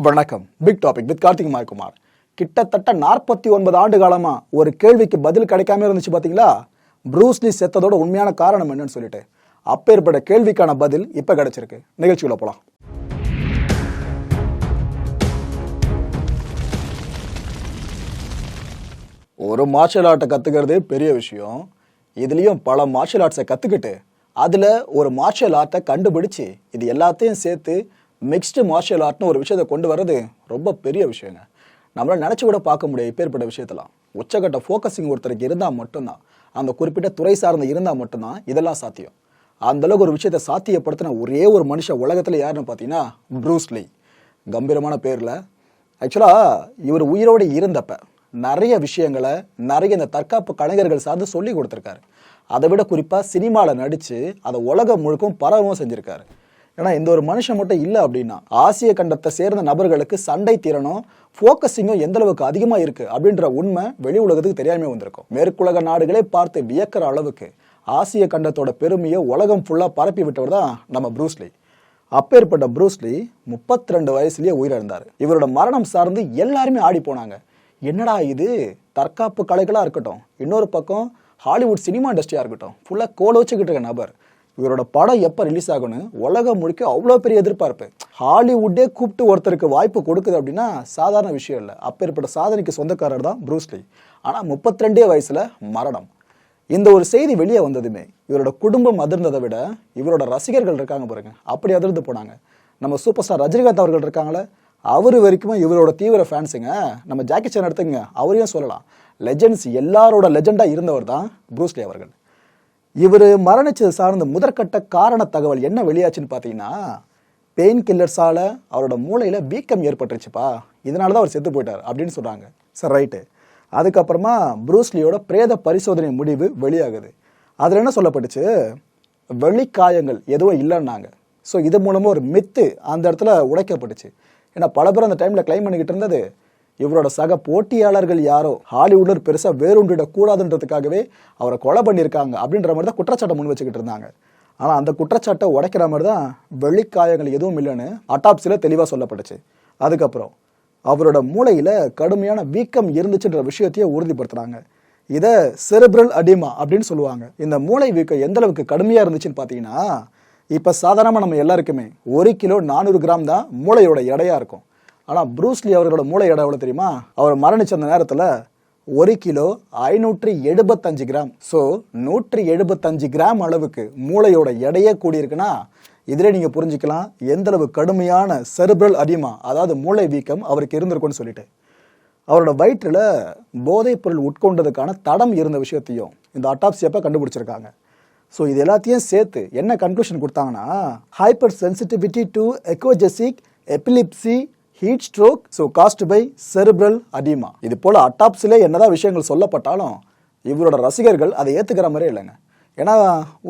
வணக்கம். Big topic with Karthik Maikumar. கிட்டத்தட்ட நாற்பத்தி ஒன்பது ஆண்டு காலமா ஒரு கேள்விக்கு பதில் கிடைக்காம இருந்துச்சு பாத்தீங்களா? ப்ரூஸ்லி செத்ததோட உண்மையான காரணம் என்னன்னு சொல்லிட்டு. அப்பேற்பட்ட கேள்விக்கான பதில் இப்ப கிடைச்சிருக்கு. நிகழ்ச்சிக்குள்ள போலாம். ஒரு மார்ஷல் ஆர்ட்டை கத்துக்கிறதே பெரிய விஷயம். இதுலயும் பல மார்ஷல் ஆர்ட்ஸை கத்துக்கிட்டு அதுல ஒரு மார்ஷல் ஆர்ட்டை கண்டுபிடிச்சு இது எல்லாத்தையும் சேர்த்து மிக்ஸ்டு மார்ஷியல் ஆர்ட்னு ஒரு விஷயத்தை கொண்டு வர்றது ரொம்ப பெரிய விஷயங்க. நம்மளால் நினச்சி கூட பார்க்க முடியாது இப்பேற்பட்ட விஷயத்தெல்லாம். உச்சக்கட்ட ஃபோக்கஸிங் ஒருத்தருக்கு இருந்தால் மட்டும்தான். அந்த குறிப்பிட்ட துறை சார்ந்த இருந்தால் மட்டும்தான் இதெல்லாம் சாத்தியம். அந்த அளவுக்கு ஒரு விஷயத்தை சாத்தியப்படுத்தின ஒரே ஒரு மனுஷன் உலகத்தில் யாருன்னு பார்த்தீங்கன்னா ப்ரூஸ்லி கம்பீரமான பேரில். ஆக்சுவலாக இவர் உயிரோடு இருந்தப்ப நிறைய விஷயங்களை நிறைய இந்த தற்காப்பு கலைஞர்கள் சார்ந்து சொல்லி கொடுத்துருக்காரு. அதை விட குறிப்பாக சினிமாவில் நடித்து அதை உலகம் முழுக்கும் பரவவும் செஞ்சுருக்காரு. ஏன்னா இந்த ஒரு மனுஷன் மட்டும் இல்லை அப்படின்னா ஆசிய கண்டத்தை சேர்ந்த நபர்களுக்கு சண்டை திறனும் ஃபோக்கஸிங்கும் எந்த அளவுக்கு அதிகமாக இருக்கு அப்படின்ற உண்மை வெளி உலகத்துக்கு தெரியாமல் வந்திருக்கும். மேற்குலக நாடுகளே பார்த்து வியக்கிற அளவுக்கு ஆசிய கண்டத்தோட பெருமையை உலகம் ஃபுல்லாக பரப்பி விட்டவர் தான் நம்ம ப்ரூஸ்லி அப்பேற்பட்ட ப்ரூஸ்லி 32 ரெண்டு வயசுலேயே உயிரிழந்தார். இவரோட மரணம் சார்ந்து எல்லாருமே ஆடி போனாங்க. என்னடா இது? தற்காப்பு கலைகளாக இருக்கட்டும். இன்னொரு பக்கம் ஹாலிவுட் சினிமா இண்டஸ்ட்ரியாக இருக்கட்டும். ஃபுல்லாக கோல வச்சுக்கிட்டு இருக்க நபர். இவரோட படம் எப்போ ரிலீஸ் ஆகும்னு உலகம் முழுக்க அவ்வளோ பெரிய எதிர்பார்ப்பு. ஹாலிவுட்டே கூப்பிட்டு ஒருத்தருக்கு வாய்ப்பு கொடுக்குது அப்படின்னா சாதாரண விஷயம் இல்லை. அப்பேற்பட்ட சாதனைக்கு சொந்தக்காரர் தான் ப்ரூஸ்லி ஆனால் முப்பத்தி ரெண்டே வயசில் மரணம். இந்த ஒரு செய்தி வெளியே வந்ததுமே இவரோட குடும்பம் அதிர்ந்ததை விட இவரோட ரசிகர்கள் இருக்காங்க பாருங்க. அப்படி அதிர்ந்து போனாங்க. நம்ம சூப்பர் ஸ்டார் ரஜினிகாந்த் அவர்கள் இருக்காங்களே அவர் வரைக்குமே இவரோட தீவிர ஃபேன்ஸுங்க நம்ம ஜாக்கி சான் எடுத்துங்க அவரையும் சொல்லலாம். லெஜெண்ட்ஸ் எல்லாரோட லெஜெண்டாக இருந்தவர் தான் ப்ரூஸ்லி அவர்கள். இவர் மரணிச்சது சார்ந்த முதற்கட்ட காரண தகவல் என்ன வெளியாச்சுன்னு பார்த்தீங்கன்னா பெயின் கில்லர்ஸால அவரோட மூளையில வீக்கம் ஏற்பட்டுருச்சுப்பா. இதனால தான் அவர் செத்து போயிட்டார் அப்படின்னு சொல்றாங்க. சரி ரைட்டு அதுக்கப்புறமா ப்ரூஸ்லியோட பிரேத பரிசோதனை முடிவு வெளியாகுது. அதில் என்ன சொல்லப்பட்டுச்சு? வெளிக்காயங்கள் எதுவும் இல்லைன்னாங்க. ஸோ இது மூலமாக ஒரு மித்து அந்த இடத்துல உடைக்கப்பட்டுச்சு. ஏன்னா பல பேர் அந்த டைமில் கிளைம் பண்ணிக்கிட்டு இருந்தது இவரோட சக போட்டியாளர்கள் யாரோ? ஹாலிவுட்ல பெருசாக வேறுண்டிடக்கூடாதுன்றதுக்காகவே அவரை கொலை பண்ணியிருக்காங்க அப்படின்ற மாதிரி தான் குற்றச்சாட்டை முன் வச்சுக்கிட்டு இருந்தாங்க. ஆனால் அந்த குற்றச்சாட்டை உடைக்கிற மாதிரி தான் வெளிக்காயங்கள் எதுவும் இல்லைன்னு அட்டாப்சியில் தெளிவாக சொல்லப்பட்டுச்சு. அதுக்கப்புறம் அவரோட மூளையில் கடுமையான வீக்கம் இருந்துச்சுன்ற விஷயத்தையே உறுதிப்படுத்துறாங்க. இதை செரிப்ரல் அடிமா அப்படின்னு சொல்லுவாங்க. இந்த மூளை வீக்கம் எந்த அளவுக்கு கடுமையாக இருந்துச்சுன்னு பார்த்தீங்கன்னா இப்போ சாதாரணமாக நம்ம எல்லாருக்குமே ஒரு கிலோ நானூறு கிராம் தான் மூளையோட எடையாக இருக்கும். ஆனால் ப்ரூஸ்லி அவர்களோட மூளை எடை எவ்வளோ தெரியுமா? அவர் மரணிச்ச அந்த நேரத்தில் ஒரு கிலோ ஐநூற்றி எழுபத்தஞ்சு கிராம். ஸோ நூற்றி எழுபத்தஞ்சு கிராம் அளவுக்கு மூளையோட எடையே கூடியிருக்குன்னா இதிலே நீங்கள் புரிஞ்சுக்கலாம் எந்த அளவு கடுமையான செரிப்ரல் அதிமா அதாவது மூளை வீக்கம் அவருக்கு இருந்திருக்கும்னு சொல்லிட்டு. அவரோட வயிற்றில் போதைப் பொருள் உட்கொண்டதுக்கான தடம் இருந்த விஷயத்தையும் இந்த அட்டாப்சியப்போ கண்டுபிடிச்சிருக்காங்க. ஸோ இது எல்லாத்தையும் சேர்த்து என்ன கன்க்ளூஷன் கொடுத்தாங்கன்னா hypersensitivity to எக்கோஜெசிக் epilepsy heat stroke so caused by cerebral edema இது போல் அட்டாப்ஸிலே என்னதான் விஷயங்கள் சொல்லப்பட்டாலும் இவரோட ரசிகர்கள் அதை ஏற்றுக்கிற மாதிரியே இல்லைங்க. ஏன்னா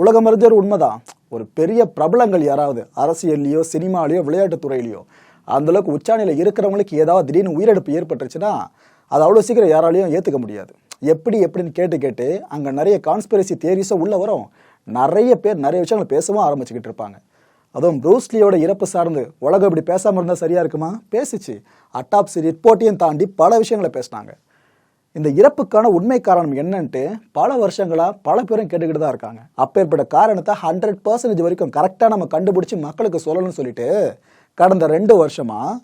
உலகம் அறிஞ்ச ஒரு உண்மைதான். ஒரு பெரிய பிரபலங்கள் யாராவது அரசியல்லையோ சினிமாலேயோ விளையாட்டுத் துறையிலையோ அந்த அளவுக்கு உச்சாணியில் இருக்கிறவங்களுக்கு ஏதாவது திடீர்னு உயிரிழப்பு ஏற்பட்டுருச்சுன்னா அது அவ்வளோ சீக்கிரம் யாராலையும் ஏற்றுக்க முடியாது. எப்படி எப்படின்னு கேட்டு கேட்டு அங்கே நிறைய கான்ஸ்பிரசி தேரிஸோ உள்ள வரும். நிறைய பேர் நிறைய விஷயங்கள் பேசவும் ஆரம்பிச்சுக்கிட்டு இருப்பாங்க. அதுவும் ப்ரூஸ்லியோட இறப்பு சார்ந்து உலகம் இப்படி பேசாமல் இருந்தால் சரியா இருக்குமா? பேசிச்சு. அட்டாப்சி ரிப்போர்ட்டையும் தாண்டி பல விஷயங்களை பேசினாங்க. இந்த இறப்புக்கான உண்மை காரணம் என்னன்ட்டு பல வருஷங்களாக பல பேரும் கேட்டுக்கிட்டு தான் இருக்காங்க. அப்பேற்பட்ட காரணத்தை ஹண்ட்ரட் பர்சன்டேஜ் வரைக்கும் கரெக்டாக நம்ம கண்டுபிடிச்சி மக்களுக்கு சொல்லணும்னு சொல்லிட்டு கடந்த ரெண்டு வருஷமாக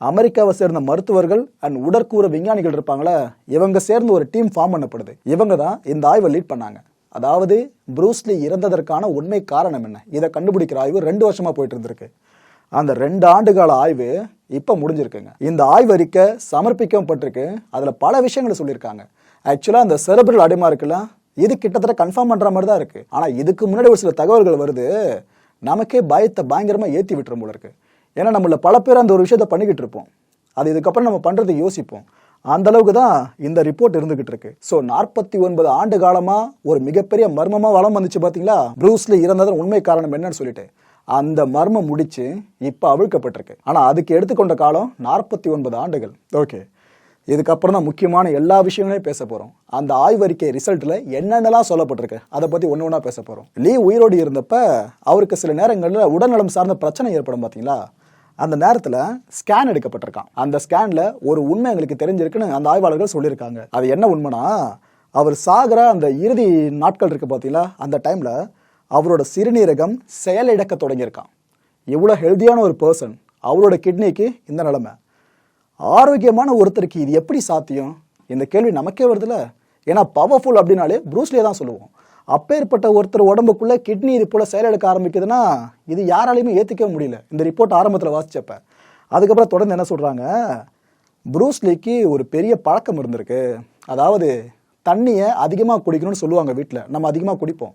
அமெரிக்காவை சேர்ந்த மருத்துவர்கள் அண்ட் உடற்கூற விஞ்ஞானிகள் இருப்பாங்களே இவங்க சேர்ந்து ஒரு டீம் ஃபார்ம் பண்ணப்படுது. இவங்க தான் இந்த ஆய்வை லீட் பண்ணாங்க. அதாவது ப்ரூஸ்லி இறந்ததற்கான உண்மை காரணம் என்ன? இதை கண்டுபிடிக்கிற ஆய்வு ரெண்டு வருஷமா போயிட்டு இருந்திருக்கு அந்த ரெண்டு ஆண்டு கால ஆய்வு இப்போ முடிஞ்சிருக்குங்க. இந்த ஆய்வறிக்கை சமர்ப்பிக்கப்பட்டிருக்கு அதில் பல விஷயங்களை சொல்லியிருக்காங்க. ஆக்சுவலாக அந்த செரபிரல் அடிமா இருக்குல்ல இது கிட்டத்தட்ட கன்ஃபார்ம் பண்ணுற மாதிரி தான் இருக்கு. ஆனால் இதுக்கு முன்னாடி ஒரு சில தகவல்கள் வருது. நமக்கே பயத்தை பயங்கரமாக ஏற்றி விட்டுரும் போல இருக்கு. ஏன்னா நம்மள பல பேர் அந்த ஒரு விஷயத்த பண்ணிக்கிட்டு இருப்போம். அது இதுக்கப்புறம் நம்ம பண்றது யோசிப்போம். அந்த அளவுக்கு தான் இந்த ரிப்போர்ட் இருந்துகிட்டு இருக்கு. ஸோ நாற்பத்தி ஒன்பது ஆண்டு காலமா ஒரு மிகப்பெரிய மர்மமா வளம் வந்துச்சு பாத்தீங்களா? ப்ரூஸ்ல இறந்ததன் உண்மை காரணம் என்னன்னு சொல்லிட்டு. அந்த மர்மம் முடிச்சு இப்போ அவிழ்க்கப்பட்டிருக்கு. ஆனா அதுக்கு எடுத்துக்கொண்ட காலம் நாற்பத்தி ஒன்பது ஆண்டுகள். ஓகே இதுக்கப்புறம் தான் முக்கியமான எல்லா விஷயங்களையும் பேச போகிறோம் அந்த ஆய்வறிக்கை ரிசல்ட்டில் என்னென்னலாம் சொல்லப்பட்டிருக்கு அதை பற்றி ஒன்று ஒன்றா பேச போகிறோம் லீ உயிரோடு இருந்தப்ப அவருக்கு சில நேரங்களில் உடல்நலம் சார்ந்த பிரச்சனை ஏற்படும் பார்த்தீங்களா அந்த நேரத்தில் ஸ்கேன் எடுக்கப்பட்டிருக்கான். அந்த ஸ்கேனில் ஒரு உண்மை எங்களுக்கு தெரிஞ்சிருக்குன்னு அந்த ஆய்வாளர்கள் சொல்லியிருக்காங்க. அது என்ன உண்மைனா அவர் சாகிற அந்த இறுதி நாட்கள் இருக்கு பார்த்தீங்களா அந்த டைமில் அவரோட சிறுநீரகம் செயலிழக்க தொடங்கியிருக்கான். இவ்வளோ ஹெல்த்தியான ஒரு பர்சன் அவரோட கிட்னிக்கு இந்த நிலைமை. ஆரோக்கியமான ஒருத்தருக்கு இது எப்படி சாத்தியம்? இந்த கேள்வி நமக்கே வருதுல்ல. ஏன்னா பவர்ஃபுல் அப்படின்னாலே ப்ரூஸ்லியே தான் சொல்லுவோம். அப்பேற்பட்ட ஒருத்தர் உடம்புக்குள்ளே கிட்னி இது போல் செயலெடுக்க ஆரம்பிக்குதுன்னா இது யாராலையுமே ஏற்றுக்க முடியல. இந்த ரிப்போர்ட் ஆரம்பத்தில் வாசிச்சப்ப. அதுக்கப்புறம் தொடர்ந்து என்ன சொல்கிறாங்க ப்ரூஸ்லிக்கு ஒரு பெரிய பழக்கம் இருந்திருக்கு. அதாவது தண்ணியை அதிகமாக குடிக்கணும்னு சொல்லுவாங்க வீட்டில் நம்ம அதிகமாக குடிப்போம்.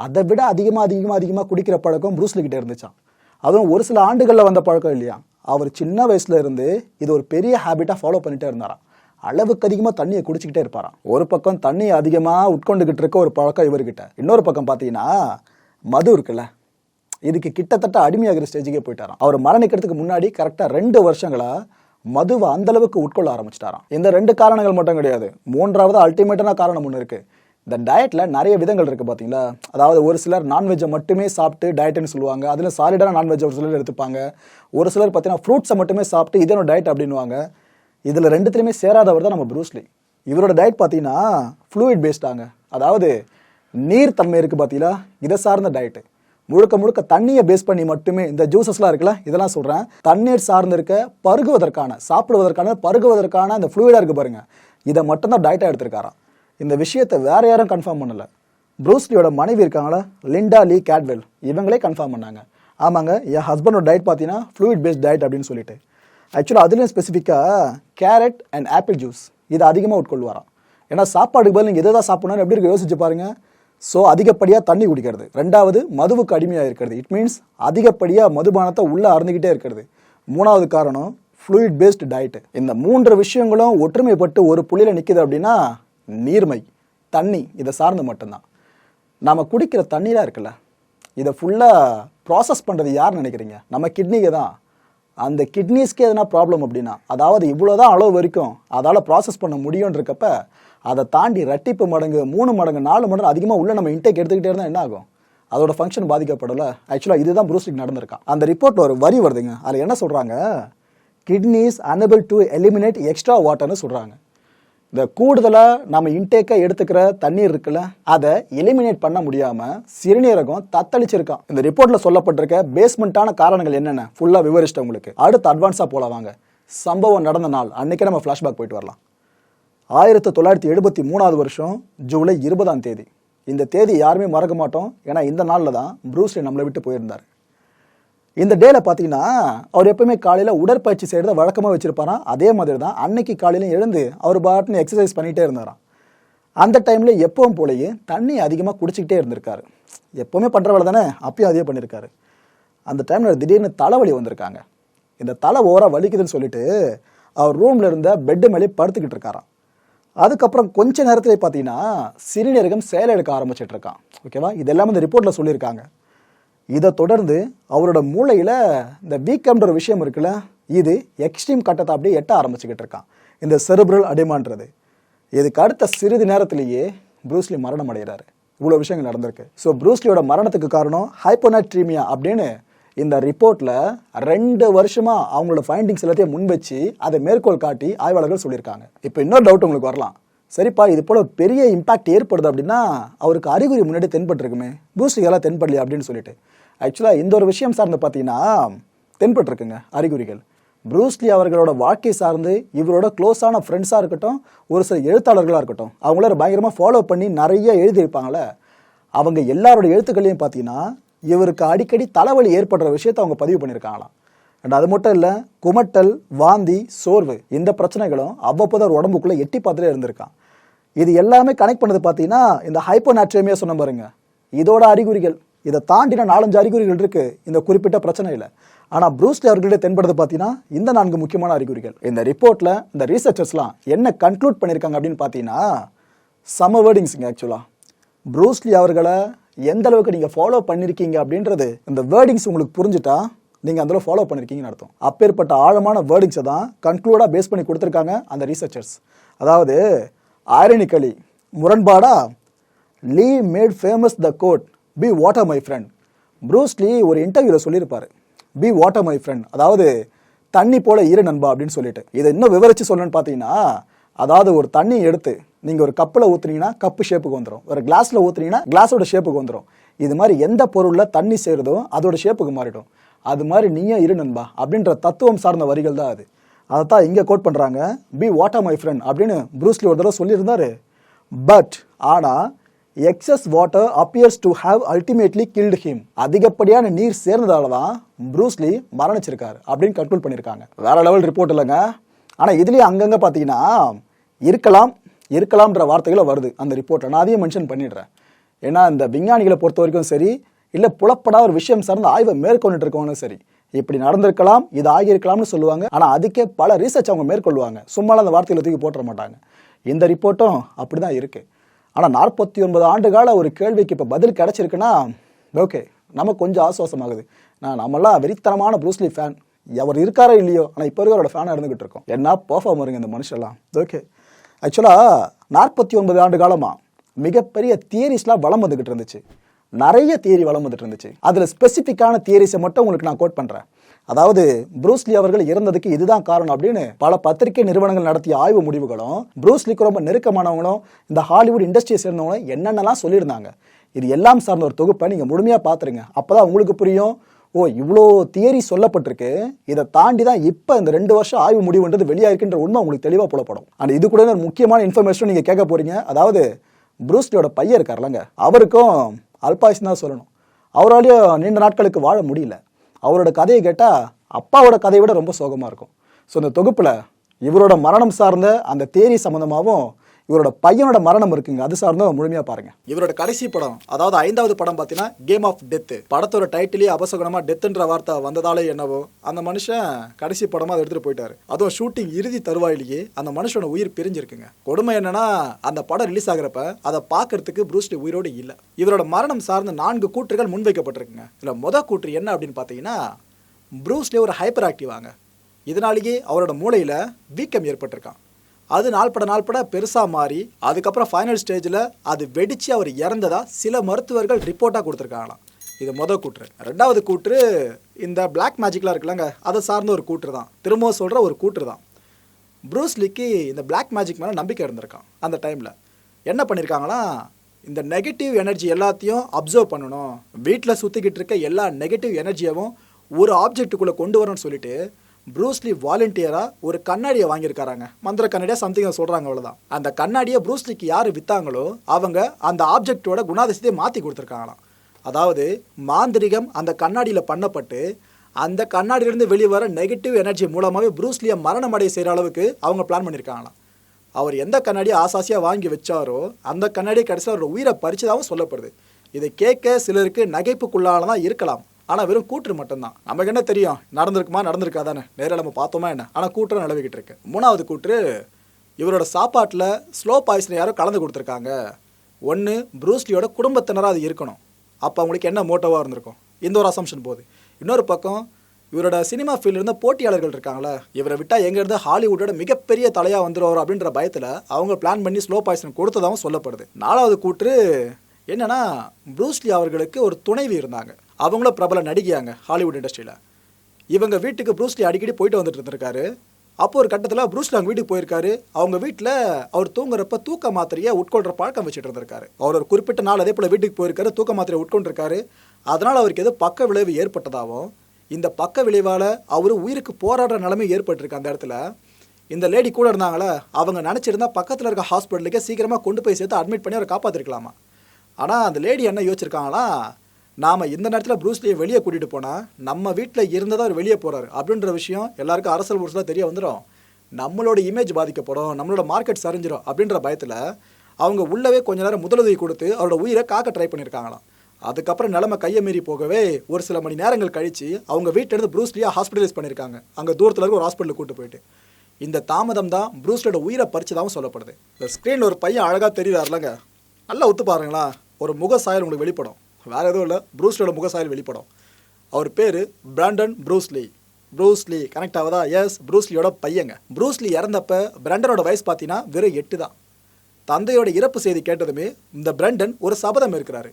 அதை விட அதிகமாக அதிகமாக அதிகமாக குடிக்கிற பழக்கம் ப்ரூஸ்லிக்கிட்ட இருந்துச்சான் அதுவும் ஒரு சில ஆண்டுகளில் வந்த பழக்கம் இல்லையா? அவர் சின்ன வயசுல இருந்து இது ஒரு பெரிய ஹேபிட்டாக ஃபாலோ பண்ணிகிட்டே இருந்தாராம். அளவுக்கு அதிகமாக தண்ணியை குடிச்சிக்கிட்டே இருப்பாராம். ஒரு பக்கம் தண்ணியை அதிகமாக உட்கொண்டுகிட்டு இருக்க ஒரு பழக்கம் இவர்கிட்ட. இன்னொரு பக்கம் பார்த்தீங்கன்னா மது இருக்குல்ல? இதுக்கு கிட்டத்தட்ட அடிமையாகிற ஸ்டேஜுக்கே போயிட்டாராம். அவர் மரணிக்கிறதுக்கு முன்னாடி கரெக்டாக ரெண்டு வருஷங்களா மதுவை அந்த அளவுக்கு உட்கொள்ள ஆரம்பிச்சிட்டாராம். இந்த ரெண்டு காரணங்கள் மட்டும் கிடையாது. மூன்றாவது அல்டிமேட்டான காரணம் ஒன்று இருக்கு. இந்த டயட்டில் நிறைய விதங்கள் இருக்குது பார்த்தீங்களா அதாவது ஒரு சிலர் நான்வெஜ்ஜை மட்டுமே சாப்பிட்டு டயட்னு சொல்லுவாங்க. அதில் சாலிடான நான்வெஜ் ஒரு சிலர் எடுத்துப்பாங்க. ஒரு சிலர் பார்த்தீங்கன்னா ஃப்ரூட்ஸை மட்டுமே சாப்பிட்டு இதனோட டயட் அப்படின்னுவாங்க. இதில் ரெண்டுத்துலையுமே சேராதவர் தான் நம்ம ப்ரூஸ்லி இவரோட டயட் பார்த்தீங்கன்னா ஃப்ளூயிட் பேஸ்டாங்க அதாவது நீர் தன்மை இருக்குது பார்த்தீங்களா? இதை சார்ந்த டயட்டு முழுக்க முழுக்க தண்ணியை பேஸ் பண்ணி மட்டுமே இந்த ஜூசஸ்லாம் இருக்குல்ல இதெல்லாம் சொல்கிறேன் தண்ணீர் சார்ந்து இருக்க பருகுவதற்கான சாப்பிடுவதற்கான பருகுவதற்கான அந்த ஃப்ளூயிடாக இருக்குது பாருங்கள் இதை மட்டும்தான் டயட்டாக எடுத்திருக்காராம். இந்த விஷயத்தை வேற யாரும் கன்ஃபார்ம் பண்ணலை. ப்ரூஸ்லியோட மனைவி இருக்காங்களா? Linda Lee Cadwell. இவங்களே கன்ஃபார்ம் பண்ணாங்க. ஆமாங்க என் ஹஸ்பண்டோட டயட் பார்த்தீங்கன்னா ஃப்ளூயிட் பேஸ்ட் டயட் அப்படின்னு சொல்லிட்டு. ஆக்சுவலாக அதுலேயும் ஸ்பெசிஃபிக்காக கேரட் அண்ட் ஆப்பிள் ஜூஸ் இதை அதிகமாக உட்கொள்வாராம். ஏன்னா சாப்பாடுக்கு பதில் நீங்கள் எதை தான் சாப்பிட்ணும் எப்படி இருக்க யோசிச்சு பாருங்கள் ஸோ அதிகப்படியாக தண்ணி குடிக்கிறது. ரெண்டாவது மதுவுக்கு அடிமையாக இருக்கிறது. இட் மீன்ஸ் அதிகப்படியாக மதுபானத்தை உள்ளே அறந்துக்கிட்டே இருக்கிறது. மூணாவது காரணம் ஃப்ளூயிட் பேஸ்டு டயட்டு இந்த மூன்று விஷயங்களும் ஒற்றுமைப்பட்டு ஒரு புள்ளியில் நிற்கிது அப்படின்னா நீர்மை. தண்ணி இதை சார்ந்து மட்டும்தான். நாம் குடிக்கிற தண்ணீராக இருக்குல்ல இதை ஃபுல்லாக ப்ராசஸ் பண்ணுறது யார் நினைக்கிறீங்க? நம்ம கிட்னிக்கு தான். அந்த கிட்னிஸ்க்கு எதனா ப்ராப்ளம் அப்படின்னா அதாவது இவ்வளோதான் அளவு வரைக்கும் அதால் ப்ராசஸ் பண்ண முடியுன்றக்கப்ப அதை தாண்டி ரெட்டிப்பு மடங்கு மூணு மடங்கு நாலு மடங்கு அதிகமாக உள்ள நம்ம இன்டேக் எடுத்துக்கிட்டே இருந்தால் என்ன ஆகும்? அதோட ஃபங்க்ஷன் பாதிக்கப்படல ஆக்சுவலாக இதுதான் ப்ரூஸ்டிக் நடந்திருக்கான். அந்த ரிப்போர்ட் ஒரு வரி வருதுங்க. அதில் என்ன சொல்கிறாங்க kidneys unable to eliminate extra வாட்டர்னு சொல்கிறாங்க இந்த கூடுதலாக நம்ம இன்டேக்காக எடுத்துக்கிற தண்ணீர் இருக்குல்ல அதை எலிமினேட் பண்ண முடியாமல் சிறுநீரகம் தத்தளிச்சிருக்கான். இந்த ரிப்போர்ட்டில் சொல்லப்பட்டிருக்க பேஸ்மெண்ட்டான காரணங்கள் என்னென்ன? ஃபுல்லாக விவரிச்சிட்டேன் உங்களுக்கு. அடுத்து அட்வான்ஸாக போல வாங்க. சம்பவம் நடந்த நாள். அன்னைக்கே நம்ம ஃப்ளாஷ்பேக் போயிட்டு வரலாம். ஆயிரத்தி தொள்ளாயிரத்தி எழுபத்தி மூணாவது வருஷம் ஜூலை இருபதாம் தேதி. இந்த தேதி யாருமே மறக்க மாட்டோம். ஏன்னா இந்த நாளில் தான் ப்ரூஸ்லி நம்மளை விட்டு போயிருந்தார். இந்த டேல பார்த்தீங்கன்னா அவர் எப்பவுமே காலையில் உடற்பயிற்சி செய்கிறத வழக்கமாக வச்சிருப்பாராம். அதே மாதிரி தான் அன்னைக்கு காலையிலும் எழுந்து அவர் பாட்டுன்னு எக்ஸசைஸ் பண்ணிகிட்டே இருந்தாராம். அந்த டைமில் எப்பவும் போலயே தண்ணி அதிகமாக குடிச்சிக்கிட்டே இருந்திருக்காரு. எப்பவுமே பண்ணுற வேலை தானே? அப்பயும் அதே பண்ணியிருக்காரு அந்த டைமில் திடீர்னு தலைவலி வந்திருக்காங்க. இந்த தலை ஓரா வலிக்குதுன்னு சொல்லிட்டு அவர் ரூமில் இருந்த பெட்டு மேலே படுத்துக்கிட்டு இருக்காராம். அதுக்கப்புறம் கொஞ்ச நேரத்திலே பார்த்தீங்கன்னா சிறுநீரகம் செயலெடுக்க ஆரம்பிச்சிட்டு இருக்கான் ஓகேவா இதெல்லாம் இந்த ரிப்போர்ட்டில் சொல்லியிருக்காங்க. இதை தொடர்ந்து அவரோட மூளையில் இந்த வீக்கம்ன்ற ஒரு விஷயம் இருக்குல்ல? இது எக்ஸ்ட்ரீம் கட்டத்தை அப்படியே எட்ட ஆரம்பிச்சுக்கிட்டு இருக்கான். இந்த செரிப்ரல் அடிமான்றது இதுக்கு அடுத்த சிறிது நேரத்திலேயே ப்ரூஸ்லி மரணம் அடைகிறாரு. இவ்வளோ விஷயங்கள் நடந்திருக்கு. ஸோ ப்ரூஸ்லியோட மரணத்துக்கு காரணம் ஹைப்போனாட்ரீமியா அப்படின்னு இந்த ரிப்போர்ட்டில் ரெண்டு வருஷமாக அவங்களோட ஃபைண்டிங்ஸ் எல்லாத்தையும் முன் வச்சு அதை மேற்கோள் காட்டி ஆய்வாளர்கள் சொல்லியிருக்காங்க. இப்போ இன்னொரு டவுட் உங்களுக்கு வரலாம். சரிப்பா இது போல பெரிய இம்பாக்ட் ஏற்படுது அப்படின்னா அவருக்கு அறிகுறி முன்னாடி தென்பட்டிருக்குமே. பூஸ்டிகளாக தென்படலையா அப்படின்னு சொல்லிட்டு. ஆக்சுவலாக இந்த ஒரு விஷயம் சார்ந்து பார்த்தீங்கன்னா தென்பட்டிருக்குங்க அறிகுறிகள். ப்ரூஸ்லி அவர்களோட வாழ்க்கை சார்ந்து இவரோட க்ளோஸான ஃப்ரெண்ட்ஸாக இருக்கட்டும் ஒரு சில எழுத்தாளர்களாக இருக்கட்டும் அவங்கள பயங்கரமாக ஃபாலோ பண்ணி நிறைய எழுதியிருப்பாங்கள அவங்க எல்லாரோட எழுத்துக்களையும் பார்த்தீங்கன்னா இவருக்கு அடிக்கடி தலைவலி ஏற்படுற விஷயத்த அவங்க பதிவு பண்ணியிருக்காங்களாம். அண்ட் அது மட்டும் இல்லை குமட்டல் வாந்தி சோர்வு இந்த பிரச்சனைகளும் அவ்வப்போது அவர் உடம்புக்குள்ளே எட்டி பார்த்துட்டே இருந்திருக்கான். இது எல்லாமே கனெக்ட் பண்ணது பார்த்தீங்கன்னா இந்த ஹைப்போநாட்ரியமியா சொன்ன பாருங்க. இதோட அறிகுறிகள் இதை தாண்டின நாலஞ்சு அறிகுறிகள் இருக்கு இந்த குறிப்பிட்ட பிரச்சனையில். ஆனால் ப்ரூஸ்லி அவர்களிட தென்படுறது பார்த்தீங்கன்னா இந்த நான்கு முக்கியமான அறிகுறிகள். இந்த ரிப்போர்ட்டில் இந்த ரீசர்ச்சர்ஸ்லாம் என்ன கன்க்ளூட் பண்ணியிருக்காங்க அப்படின்னு பார்த்தீங்கன்னா சம வேர்டிங்ஸுங்க ஆக்சுவலாக ப்ரூஸ்லி அவர்களை எந்த அளவுக்கு நீங்கள் ஃபாலோ பண்ணியிருக்கீங்க அப்படின்றது இந்த வேர்டிங்ஸ் உங்களுக்கு புரிஞ்சுட்டா நீங்கள் அதில் ஃபாலோ பண்ணியிருக்கீங்கன்னு அர்த்தம். அப்பேற்பட்ட ஆழமான வேர்டிங்ஸை தான் கன்க்ளூடாக பேஸ் பண்ணி கொடுத்துருக்காங்க அந்த ரீசர்ச்சர்ஸ் அதாவது ironically முரண்பாடா Lee made famous the quote be water my friend Bruce Lee ஒரு இன்டர்வியூவில் சொல்லியிருப்பார். பி வாட்டர் மை ஃப்ரெண்ட் அதாவது தண்ணி போல இரு நண்பா அப்படின்னு சொல்லிட்டு. இதை இன்னும் விவரித்து சொல்லணும்னு பார்த்தீங்கன்னா அதாவது ஒரு தண்ணி எடுத்து நீங்கள் ஒரு கப்பில் ஊற்றுனீங்கன்னா கப்பு ஷேப்புக்கு வந்துடும் ஒரு கிளாஸில் ஊற்றுனீங்கன்னா கிளாஸோட ஷேப்புக்கு வந்துடும் இது மாதிரி எந்த பொருளில் தண்ணி சேருதோ அதோட ஷேப்புக்கு மாறிடும். அது மாதிரி நீயே இரு நண்பா அப்படின்ற தத்துவம் சார்ந்த வரிகள் தான் அது. அதை தான் இங்கே கோட் பண்ணுறாங்க பி வாட்டர் மை ஃப்ரெண்ட் அப்படின்னு ப்ரூஸ்லி ஒரு தடவை சொல்லியிருந்தார். பட் ஆனால் excess water appears to have ultimately killed him அதிகப்படியான நீர் சேர்ந்ததால தான் ப்ரூஸ்லி மரணிச்சிருக்காரு அப்படின்னு கன்க்ளூட் பண்ணியிருக்காங்க. வேற லெவல் ரிப்போர்ட் இல்லைங்க. ஆனால் இதுலேயும் அங்கங்கே பார்த்தீங்கன்னா இருக்கலாம் இருக்கலாம்ன்ற வார்த்தைகளை வருது அந்த ரிப்போர்ட்டை நான் அதையும் மென்ஷன் பண்ணிடுறேன். ஏன்னா இந்த விஞ்ஞானிகளை பொறுத்த வரைக்கும் சரி இல்லை புலப்படாத ஒரு விஷயம் சார்ந்த ஆய்வை மேற்கொண்டுட்டு இருக்கவங்களும் சரி இப்படி நடந்திருக்கலாம் இது ஆகியிருக்கலாம்னு சொல்லுவாங்க. ஆனால் அதுக்கே பல ரீசர்ச் அவங்க மேற்கொள்வாங்க சும்மாலாம் அந்த வார்த்தைகளை தூக்கி போட்டுற மாட்டாங்க. இந்த ரிப்போர்ட்டும் அப்படி தான் இருக்குது ஆனால் நாற்பத்தி ஒன்பது ஆண்டு கால ஒரு கேள்விக்கு இப்போ பதில் கிடைச்சிருக்குன்னா ஓகே நமக்கு கொஞ்சம் ஆசுவாசமாகுது. நான் நம்மளாம் வெறித்தனமான ப்ரூஸ்லி ஃபேன் அவர் இருக்காரோ இல்லையோ? ஆனால் இப்போ இருக்கிறோட ஃபேனாக இருந்துகிட்டு இருக்கோம். என்ன பர்ஃபார்மருங்க இந்த மனுஷெல்லாம் ஓகே ஆக்சுவலாக நாற்பத்தி ஒன்பது ஆண்டு காலமாக மிகப்பெரிய தியரிஸ்லாம் வளம் வந்துக்கிட்டு இருந்துச்சு. நிறைய தியரி வளம் வந்துட்டு இருந்துச்சு. அதில் ஸ்பெசிஃபிக்கான தியரிஸை மட்டும் உங்களுக்கு நான் கோட் பண்ணுறேன் அதாவது ப்ரூஸ்லி அவர்கள் இறந்ததுக்கு இதுதான் காரணம் அப்படின்னு பல பத்திரிகை நிறுவனங்கள் நடத்திய ஆய்வு முடிவுகளும் ப்ரூஸ்லிக்கு ரொம்ப நெருக்கமானவங்களும் இந்த ஹாலிவுட் இண்டஸ்ட்ரியை சேர்ந்தவங்களும் என்னென்னலாம் சொல்லியிருந்தாங்க. இது எல்லாம் சார்ந்த ஒரு தொகுப்பை நீங்கள் முழுமையாக பார்த்துருங்க அப்போ தான் உங்களுக்கு புரியும். ஓ இவ்வளோ தியரி சொல்லப்பட்டிருக்கு. இதை தாண்டி தான் இப்போ இந்த ரெண்டு வருஷம் ஆய்வு முடிவுன்றது வெளியாயிருக்குன்ற உண்மை உங்களுக்கு தெளிவாக புலப்படும். அண்ட் இது கூட ஒரு முக்கியமான இன்ஃபர்மேஷன் நீங்கள் கேட்க போகிறீங்க அதாவது ப்ரூஸ்லியோட பையன் இருக்கார்லங்க. அவருக்கும் அல்பாயுஷன் தான் சொல்லணும். அவராலேயும் நீண்ட நாட்களுக்கு வாழ முடியல. அவரோட கதையை கேட்டால் அப்பாவோட கதையை விட ரொம்ப சோகமாக இருக்கும். ஸோ இந்த தொகுப்பில் இவரோட மரணம் சார்ந்த அந்த தேரி சம்மந்தமாகவும் இவரோட பையனோட மரணம் இருக்குங்க. அது சார்ந்தும் முழுமையாக பாருங்க. இவரோட கடைசி படம் அதாவது ஐந்தாவது படம் பார்த்தீங்கன்னா கேம் ஆஃப் டெத் படத்தோட டைட்டிலே அபசகுணமா டெத்துன்ற வார்த்தை வந்ததாலே என்னவோ அந்த மனுஷன் கடைசி படமா அதை எடுத்துட்டு போயிட்டாரு. அதுவும் ஷூட்டிங் இறுதி தருவாயிலேயே அந்த மனுஷனோட உயிர் பிரிஞ்சிருக்குங்க. கொடுமை என்னன்னா அந்த படம் ரிலீஸ் ஆகிறப்ப அதை பார்க்கறதுக்கு ப்ரூஸ்லி உயிரோடு இல்லை. இவரோட மரணம் சார்ந்த நான்கு கூற்றுகள் முன்வைக்கப்பட்டிருக்குங்க. இதுல முத கூற்று என்ன அப்படின்னு பார்த்தீங்கன்னா ப்ரூஸ்லி ஒரு ஹைப்பர் ஆக்டிவாங்க இதனாலேயே அவரோட மூளையில் வீக்கம் ஏற்பட்டிருக்கான். அது நாள்பட நாள்பட பெருசாக மாறி அதுக்கப்புறம் ஃபைனல் ஸ்டேஜில் அது வெடித்து அவர் இறந்ததாக சில மருத்துவர்கள் ரிப்போர்ட்டாக கொடுத்துருக்காங்களாம். இது மொதல் கூற்று. ரெண்டாவது கூற்று இந்த பிளாக் மேஜிக்லாம் இருக்குல்லங்க அதை சார்ந்த ஒரு கூற்று தான். திரும்பவும் சொல்கிற ஒரு கூற்று தான். ப்ரூஸ்லிக்கு இந்த பிளாக் மேஜிக் மேலே நம்பிக்கை இருந்திருக்கான் அந்த டைமில் என்ன பண்ணியிருக்காங்களா இந்த நெகட்டிவ் எனர்ஜி எல்லாத்தையும் அப்சர்வ் பண்ணணும். வீட்டில் சுற்றிக்கிட்டு இருக்க எல்லா நெகட்டிவ் எனர்ஜியவும் ஒரு ஆப்ஜெக்ட்டுக்குள்ளே கொண்டு வரணும்னு சொல்லிட்டு ப்ரூஸ்லி வாலண்டியராக ஒரு கண்ணாடியை வாங்கியிருக்காராங்க. மந்திர கண்ணாடியாக சம்திங் சொல்கிறாங்க அவ்வளோதான் அந்த கண்ணாடியை ப்ரூஸ்லிக்கு யார் விற்றாங்களோ அவங்க அந்த ஆப்ஜெக்டோட குணாதிசயத்தை மாற்றி கொடுத்துருக்காங்களாம். அதாவது மாந்திரிகம் அந்த கண்ணாடியில் பண்ணப்பட்டு அந்த கண்ணாடியிலேருந்து வெளிவர நெகட்டிவ் எனர்ஜி மூலமாகவே ப்ரூஸ்லியை மரணம் அடைய செய்கிற அளவுக்கு அவங்க பிளான் பண்ணியிருக்காங்களாம். அவர் எந்த கண்ணாடியை ஆசாசியாக வாங்கி வச்சாரோ அந்த கண்ணாடியை கடைசியில் அவர் உயிரை பறிச்சதாகவும் சொல்லப்படுது. இதை கேட்க சிலருக்கு நகைப்புக்குள்ளால தான் இருக்கலாம். ஆனால் வெறும் கூற்று மட்டும்தான். நமக்கு என்ன தெரியும்? நடந்திருக்குமா? நடந்திருக்காதானே நேரில் நம்ம பார்த்தோமா என்ன? ஆனால் கூற்று நிலவிக்கிட்டு இருக்கு. மூணாவது கூற்று இவரோட சாப்பாட்டில் ஸ்லோ பாய்சன் யாரோ கலந்து கொடுத்துருக்காங்க. ஒன்று ப்ரூஸ்லியோட குடும்பத்தினராக அது இருக்கணும். அப்போ அவங்களுக்கு என்ன மோட்டோவாக இருந்திருக்கும்? இந்த ஒரு அசம்ஷன் போகுது. இன்னொரு பக்கம் இவரோட சினிமா ஃபீல்டு இருந்த போட்டியாளர்கள் இருக்காங்களே இவரை விட்டால் எங்கேருந்து ஹாலிவுட்டோட மிகப்பெரிய தலையாக வந்துடுவார் அப்படின்ற பயத்தில் அவங்க பிளான் பண்ணி ஸ்லோ பாய்சன் கொடுத்ததாகவும் சொல்லப்படுது. நாலாவது கூற்று என்னென்னா ப்ரூஸ்லி அவர்களுக்கு ஒரு துணைவி இருந்தாங்க. அவங்களும் பிரபல நடிகையாங்க ஹாலிவுட் இண்டஸ்ட்ரியில். இவங்க வீட்டுக்கு ப்ரூஸ்லி அடிக்கடி போயிட்டு வந்துட்டு இருந்திருக்காரு. அப்போ ஒரு கட்டத்தில் ப்ரூஸ்லி அவங்க வீட்டுக்கு போயிருக்காரு. அவங்க வீட்டில் அவர் தூங்குறப்ப தூக்க மாத்திரையை உட்கொள்கிற பழக்கம் வச்சுட்டு இருந்திருக்காரு. அவர் ஒரு குறிப்பிட்ட நாள் அதே போல் வீட்டுக்கு போயிருக்காரு தூக்க மாத்திரையை உட்கொண்டிருக்காரு. அதனால் அவருக்கு எது பக்க விளைவு ஏற்பட்டதாகவும் இந்த பக்க விளைவால் அவர் உயிருக்கு போராடுற நிலைமை ஏற்பட்டிருக்கு அந்த இடத்துல. இந்த லேடி கூட இருந்தாங்களே அவங்க நினச்சிருந்தா பக்கத்தில் இருக்க ஹாஸ்பிட்டலுக்கே சீக்கிரமாக கொண்டு போய் சேர்த்து அட்மிட் பண்ணி அவரை காப்பாற்றிருக்கலாமா ஆனால் அந்த லேடி என்ன யோசிச்சிருக்காங்களா நாம் இந்த நேரத்தில் ப்ரூஸ்லியை வெளியே கூட்டிகிட்டு போனால் நம்ம வீட்டில் இருந்ததாக அவர் வெளியே போகிறார் அப்படின்ற விஷயம் எல்லாருக்கும் அரசல் புருஷலாக தெரிய வந்துடும் நம்மளோட இமேஜ் பாதிக்கப்படும் நம்மளோட மார்க்கெட் சரிஞ்சிடும் அப்படின்ற பயத்தில் அவங்க உள்ளவே கொஞ்ச நேரம் முதலுதவி கொடுத்து அவரோட உயிரை காக்க ட்ரை பண்ணியிருக்காங்களாம் அதுக்கப்புறம் நிலைமை கையை மீறி போகவே ஒரு சில மணி நேரங்கள் கழித்து அவங்க வீட்டிலேருந்து ப்ரூஸ்லியாக ஹாஸ்பிட்டலைஸ் பண்ணியிருக்காங்க அங்கே தூரத்தில் இருக்க ஒரு ஹாஸ்பிட்டலுக்கு கூட்டு போயிட்டு. இந்த தாமதம் தான் ப்ரூஸ்லோட உயிரை பறிச்சதாகவும் சொல்லப்படுது. இந்த ஸ்க்ரீனில் ஒரு பையன் அழகாக தெரியுறாருலங்க. நல்லா ஒத்து பாருங்களா ஒரு முக சாயல் உங்களுக்கு வெளிப்படும். வேறு எதுவும் இல்லை. ப்ரூஸ்லியோட முகசாயல் வெளிப்படும். அவர் பேர் Brandon Bruce Lee Bruce Lee connect ஆகுதா எஸ் ப்ரூஸ்லியோட பையங்க. ப்ரூஸ்லி இறந்தப்ப பிராண்டனோட வயசு பார்த்தீங்கன்னா வெறும் எட்டு தான். தந்தையோட இறப்பு செய்தி கேட்டதுமே இந்த பிரண்டன் ஒரு சபதம் இருக்கிறாரு.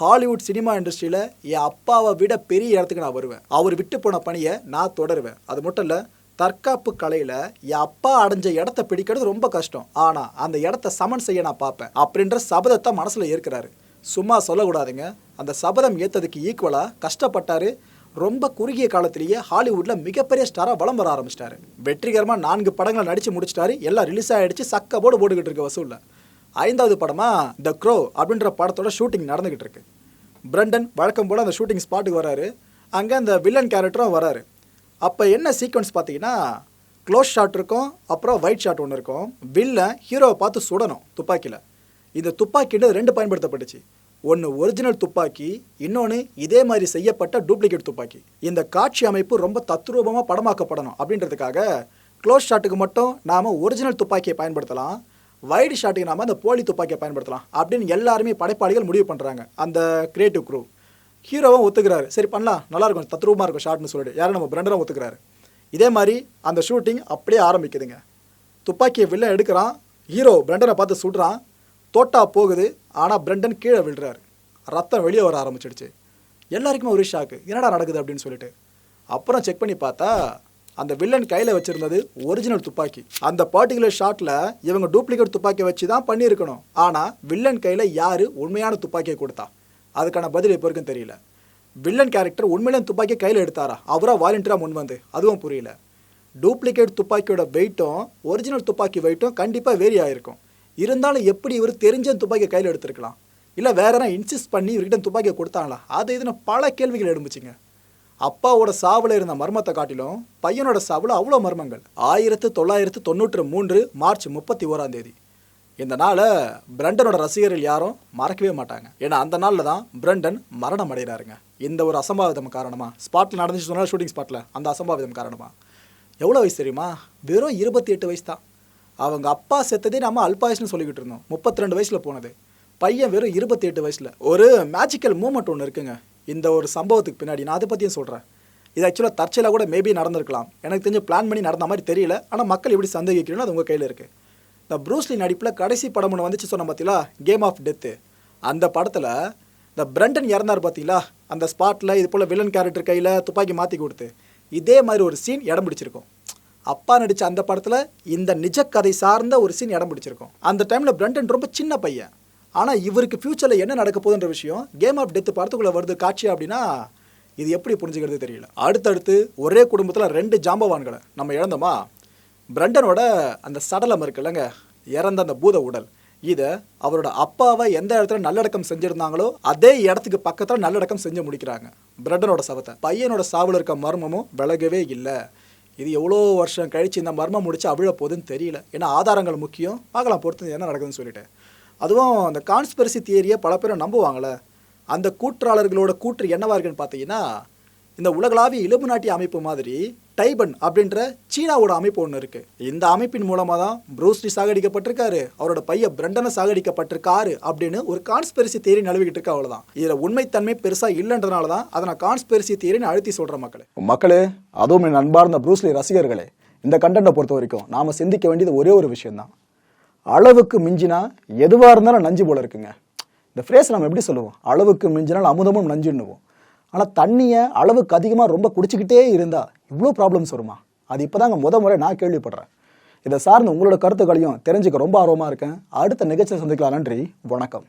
ஹாலிவுட் சினிமா இண்டஸ்ட்ரியில் என் அப்பாவை விட பெரிய இடத்துக்கு நான் வருவேன். அவர் விட்டு போன பணியை நான் தொடருவேன். அது மட்டும் இல்லை தற்காப்பு கலையில் என் அப்பா அடைஞ்ச இடத்த பிடிக்கிறது ரொம்ப கஷ்டம். ஆனால் அந்த இடத்த சமன் செய்ய நான் பார்ப்பேன். அப்படின்ற சபதத்தை மனசில் ஏற்கிறாரு. சும்மா சொல்லக்கூடாதுங்க. அந்த சபதம் ஏற்றதுக்கு ஈக்குவலாக கஷ்டப்பட்டார். ரொம்ப குறுகிய காலத்திலேயே ஹாலிவுட்டில் மிகப்பெரிய ஸ்டாராக வலம் வர ஆரம்பிச்சிட்டாரு. வெற்றிகரமாக நான்கு படங்களை நடித்து முடிச்சிட்டாரு. எல்லாம் ரிலீஸ் ஆகிடுச்சு சக்க போடு போட்டுக்கிட்டு இருக்க வசூலில். ஐந்தாவது படமாக த க்ரோ அப்படின்ற படத்தோட ஷூட்டிங் நடந்துக்கிட்டு இருக்கு. பிரண்டன் வழக்கம் போல் அந்த ஷூட்டிங் ஸ்பாட்டுக்கு வராரு. அங்கே அந்த வில்லன் கேரக்டரும் வராரு. அப்போ என்ன சீக்வன்ஸ் பார்த்தீங்கன்னா க்ளோஸ் ஷாட் இருக்கும். அப்புறம் ஒயிட் ஷாட் ஒன்று இருக்கும். வில்லன் ஹீரோவை பார்த்து சுடணும் துப்பாக்கியில் இந்த துப்பாக்கின்னு ரெண்டு பயன்படுத்தப்பட்டுச்சு. ஒன்று ஒரிஜினல் துப்பாக்கி இன்னொன்று இதே மாதிரி செய்யப்பட்ட டூப்ளிகேட் துப்பாக்கி. இந்த காட்சி அமைப்பு ரொம்ப தத்ரூபமாக படமாக்கப்படணும் அப்படின்றதுக்காக க்ளோஸ் ஷாட்டுக்கு மட்டும் நாம் ஒரிஜினல் துப்பாக்கியை பயன்படுத்தலாம். வைடு ஷாட்டுக்கு நாம் அந்த போலி துப்பாக்கியை பயன்படுத்தலாம் அப்படின்னு எல்லாருமே படைப்பாளிகள் முடிவு பண்ணுறாங்க அந்த கிரியேட்டிவ் குரூ ஹீரோவும் ஒத்துக்கிறாரு. சரி பண்ணலாம். நல்லா இருக்கும். தத்ரூபமாக இருக்கும் ஷாட்னு சொல்லிட்டு. யாரும் நம்ம பிரண்டரும் ஒத்துக்கிறாரு. இதே மாதிரி அந்த ஷூட்டிங் அப்படியே ஆரம்பிக்குதுங்க. துப்பாக்கியை வில்லன் எடுக்கிறான். ஹீரோ பிரண்டனை பார்த்து சுடுறான். தோட்டா போகுது ஆனால் பிரெண்டன் கீழே விழுறாரு. ரத்தம் வெளியே வர ஆரம்பிச்சிடுச்சு. எல்லாருக்குமே ஒரு ஷாக்கு என்னடா நடக்குது அப்படின்னு சொல்லிட்டு. அப்புறம் செக் பண்ணி பார்த்தா அந்த வில்லன் கையில் வச்சுருந்தது ஒரிஜினல் துப்பாக்கி. அந்த பர்டிகுலர் ஷாட்டில் இவங்க டூப்ளிகேட் துப்பாக்கி வச்சு தான் பண்ணியிருக்கணும். ஆனால் வில்லன் கையில் யார் உண்மையான துப்பாக்கியை கொடுத்தா? அதுக்கான பதில் இப்போ வரைக்கும் தெரியல. வில்லன் கேரக்டர் உண்மையிலே துப்பாக்கியை கையில் எடுத்தாரா? அவராக வாலண்டியராக முன் வந்து அதுவும் புரியல. டூப்ளிகேட் துப்பாக்கியோட வெயிட்டும் ஒரிஜினல் துப்பாக்கி வெயிட்டும் கண்டிப்பாக வேரி ஆகிருக்கும் இருந்தாலும் எப்படி இவர் தெரிஞ்ச துப்பாக்கியை கையில் எடுத்திருக்கலாம்? இல்லை வேற யாரும் இன்சிஸ்ட் பண்ணி இவர்கிட்ட துப்பாக்கியை கொடுத்தாங்களா? அது இதுன்னு பல கேள்விகள் எழும்புச்சுங்க. அப்பாவோட சாவில் இருந்த மர்மத்தை காட்டிலும் பையனோட சாவில் அவ்வளோ மர்மங்கள். ஆயிரத்து தொள்ளாயிரத்து தொண்ணூற்று மூன்று மார்ச் முப்பத்தி ஓராம் தேதி. இந்த நாளை பிரண்டனோட ரசிகர்கள் யாரும் மறக்கவே மாட்டாங்க. ஏன்னா அந்த நாளில் தான் பிரண்டன் மரணம் அடைகிறாருங்க. இந்த ஒரு அசம்பாவிதம் காரணமாக ஸ்பாட்டில் நடந்துச்சு சொன்னால் ஷூட்டிங் ஸ்பாட்டில் அந்த அசம்பாவிதம் காரணமாக எவ்வளோ வயசு தெரியுமா? வெறும் இருபத்தி எட்டு வயசு தான். அவங்க அப்பா செத்ததே நம்ம அல்பாயுஷ்னு சொல்லிக்கிட்டு இருந்தோம். முப்பத்தி ரெண்டு வயசில் போனது. பையன் வெறும் இருபத்தி எட்டு வயசில். ஒரு மேஜிக்கல் மூமெண்ட் ஒன்று இருக்குங்க. இந்த ஒரு சம்பவத்துக்கு பின்னாடி நான் அதை பற்றியும் சொல்கிறேன் இது ஆக்சுவலாக தற்செயலாக கூட மேபி நடந்திருக்கலாம். எனக்கு தெரிஞ்சு பிளான் பண்ணி நடந்த மாதிரி தெரியல. ஆனால் மக்கள் எப்படி சந்தேகிக்கணும் அது உங்கள் கையில் இருக்குது இந்த ப்ரூஸ்லி நடிப்பில் கடைசி படம் ஒன்று வந்துச்சு சொன்ன பார்த்தீங்களா கேம் ஆஃப் டெத்து அந்த படத்தில் இந்த பிரண்டன் இறந்தார் பார்த்தீங்களா அந்த ஸ்பாட்டில் இது போல் வில்லன் கேரக்டர் கையில் துப்பாக்கி மாற்றி கொடுத்து. இதே மாதிரி ஒரு சீன் இடம் பிடிச்சிருக்கும். அப்பா நடித்த அந்த படத்தில் இந்த நிஜ கதை சார்ந்த ஒரு சீன் இடம் பிடிச்சிருக்கும். அந்த டைமில் பிரண்டன் ரொம்ப சின்ன பையன். ஆனால் இவருக்கு ஃப்யூச்சரில் என்ன நடக்க போகுதுன்ற விஷயம் கேம் ஆஃப் டெத் படத்துக்குள்ளே வருது காட்சி அப்படின்னா இது எப்படி புரிஞ்சுக்கிறது தெரியல. அடுத்தடுத்து ஒரே குடும்பத்தில் ரெண்டு ஜாம்பவான்களை நம்ம இழந்தோமா? பிரண்டனோட அந்த சடலம் இருக்குல்லங்க இறந்த அந்த பூத உடல். இதை அவரோட அப்பாவை எந்த இடத்துல நல்லடக்கம் செஞ்சுருந்தாங்களோ அதே இடத்துக்கு பக்கத்தில் நல்லடக்கம் செஞ்சு முடிக்கிறாங்க. பிரண்டனோட சவத்தை. பையனோட சாவில் இருக்க மர்மமும் விலகவே இல்லை. இது எவ்வளோ வருஷம் கழிச்சு இந்த மர்மம் முடிச்சு அவிழ போகுதுன்னு தெரியல. ஏன்னா ஆதாரங்கள் முக்கியம். பார்க்கலாம் பொறுத்து என்ன நடக்குதுன்னு சொல்லிட்டு. அதுவும் அந்த கான்ஸ்பிரசி தியரியை பல பேரும் நம்புவாங்களே அந்த கூற்றாளர்களோட கூற்று என்னவா இருக்குன்னு பார்த்தீங்கன்னா இந்த உலகளாவிய இலும்பு நாட்டிய அமைப்பு மாதிரி டைபன் அப்படின்ற சீனாவோட அமைப்பு ஒன்று இருக்கு. இந்த அமைப்பின் மூலமாக தான் ப்ரூஸ்லி சாகடிக்கப்பட்டிருக்காரு. அவரோட பையன் பிரண்டனை சாகடிக்கப்பட்டிருக்காரு அப்படின்னு ஒரு கான்ஸ்பெரிசி தியரி நிலவிக்கிட்டு இருக்கு அவ்வளோதான் இதில் உண்மைத்தன்மை பெருசாக இல்லைன்றதுனால தான் அதை நான் கான்ஸ்பெரிசி தியரின்னு அழுத்தி சொல்கிற மக்களே. மக்களே அதுவும் என் அன்பார்ந்த ப்ரூஸ்லி ரசிகர்களே இந்த கண்டென்ட்டை பொறுத்த வரைக்கும் நாம் சிந்திக்க வேண்டியது ஒரே ஒரு விஷயம்தான். அளவுக்கு மிஞ்சினா எதுவாக இருந்தாலும் நஞ்சு போல இருக்குங்க. இந்த ஃப்ரேஸ் நம்ம எப்படி சொல்லுவோம்? அளவுக்கு மிஞ்சினால் அமுதமும் நஞ்சுன்னுவோம். ஆனால் தண்ணியை அளவுக்கு அதிகமாக ரொம்ப குடிச்சிக்கிட்டே இருந்தால் இவ்வளோ ப்ராப்ளம்ஸ் வருமா? அது இப்போதாங்க முத முறை நான் கேள்விப்படுறேன். இதை சார்ந்து உங்களோட கருத்துக்களையும் தெரிஞ்சுக்க ரொம்ப ஆர்வமாக இருக்கேன். அடுத்த நிகழ்ச்சியை சந்திக்கலாம். நன்றி. வணக்கம்.